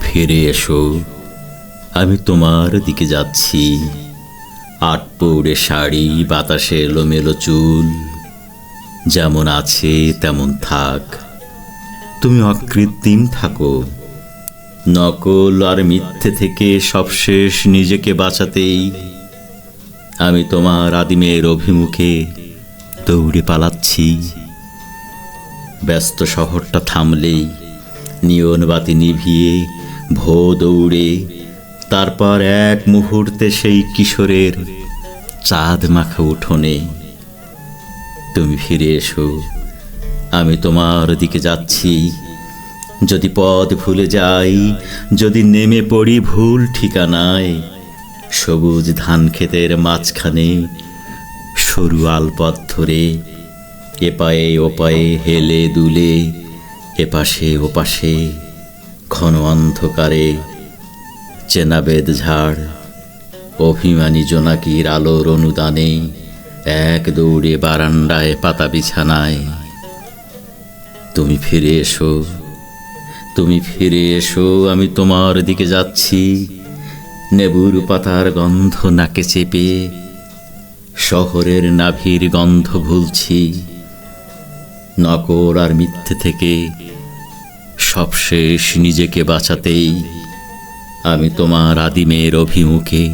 ফিরে এসো। আমি তোমার দিকে যাচ্ছি। আট পৌড়ে শাড়ি, বাতাসে এলোমেলো চুল। যেমন আছে, তেমন থাক। তুমি অকৃত্রিম থাকো। নকল আর মিথ্যে থেকে সবশেষ নিজেকে বাঁচাতেই আমি তোমার আদিমের অভিমুখে দৌড়ে পালাচ্ছি। ব্যস্ত শহরটা থামলেই নিয়ন বাতি নিভিয়ে, ভো দৌড়ে। তারপর এক মুহূর্তে সেই কিশোরের চাঁদ মাখা উঠোনে। তুমি ফিরে এসো, আমি তোমার দিকে যাচ্ছি। যদি পথ ভুলে যাই, যদি নেমে পড়ি ভুল ঠিকানায়, সবুজ ধান ক্ষেতের মাঝখানে, সরু আলপথ ধরে এপায়ে ওপায়ে হেলে দুলে এপাশে ওপাশে, ঘন অন্ধকারে, চেনাবেদ ঝাড়, অভিমানী জোনাকির আলোর অনুদানে, এক দৌড়ে বারান্দায় পাতা বিছানায়। তুমি ফিরে এসো, তুমি ফিরে এসো, আমি তোমার দিকে যাচ্ছি। নেবুর পাতার গন্ধ নাকে চেপে, শহরের নাভির গন্ধ ভুলছি। নকর আর মিথ্যে থেকে সবশেষ নিজেকে বাঁচাতেই আমি তোমার আদিমের অভিমুখে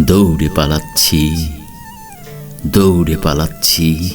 দৌড়ে পালাচ্ছি দৌড়ে পালাচ্ছি।